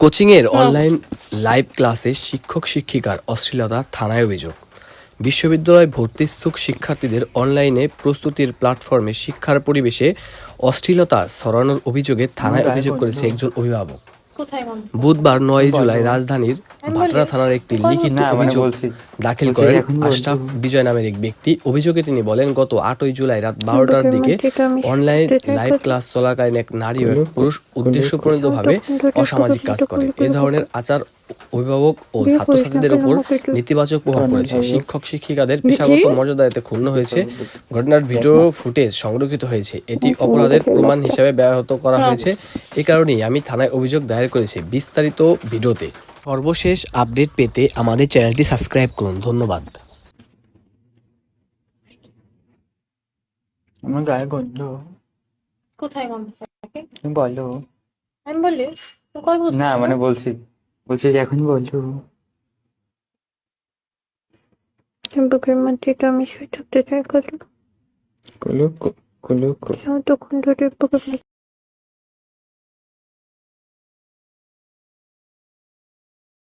কোচিংয়ের online live ক্লাসে শিক্ষক শিক্ষিকার অশ্লীলতা থানায় অভিযোগ। বিশ্ববিদ্যালয় ভর্তিচ্ছুক শিক্ষার্থীদের অনলাইনে প্রস্তুতির প্ল্যাটফর্মে শিক্ষার পরিবেশে অশ্লীলতা ছড়ানোর অভিযোগে থানায় অভিযোগ করেছে একজন অভিভাবক। বুধবার নয় জুলাই রাজধানীর ভাটরা থানার একটি লিখিত মানে অভিযোগ দাখিল করেন আশরাফ বিজয় নামের এক ব্যক্তি। অভিযোগে তিনি বলেন গত আটই জুলাই রাত বারোটার দিকে অনলাইন লাইভ ক্লাস চলাকালীন এক নারী ও এক পুরুষ উদ্দেশ্যপ্রণীতভাবে অসামাজিক কাজ করে। এ ধরনের আচার অভিভাবক ও ছাত্রছাত্রীদের উপর নেতিবাচক প্রভাব পড়েছে। শিক্ষক শিক্ষিকাদের পেশাগত মর্যাদা এতে ক্ষুণ্ণ হয়েছে। ঘটনার ভিডিও ফুটেজ সংরক্ষিত হয়েছে। এটি অপরাধের প্রমাণ হিসাবে ব্যবহৃত করা হয়েছে। এ কারণেই আমি থানায় অভিযোগ দায়ের করেছি। বিস্তারিত ভিডিওতে। সর্বশেষ আপডেট পেতে আমাদের চ্যানেলটি সাবস্ক্রাইব করুন। ধন্যবাদ। আমার গায়ে গন্ধ। কোথায় থাকে বলো। আমি বলি তো কই বলছি? না মানে বলছি। বলছি যে এখন বলো বুকের মধ্যে তো আমি শুয়ে থাকতে চাই কলু কলু কলু তখন ধরে বুকের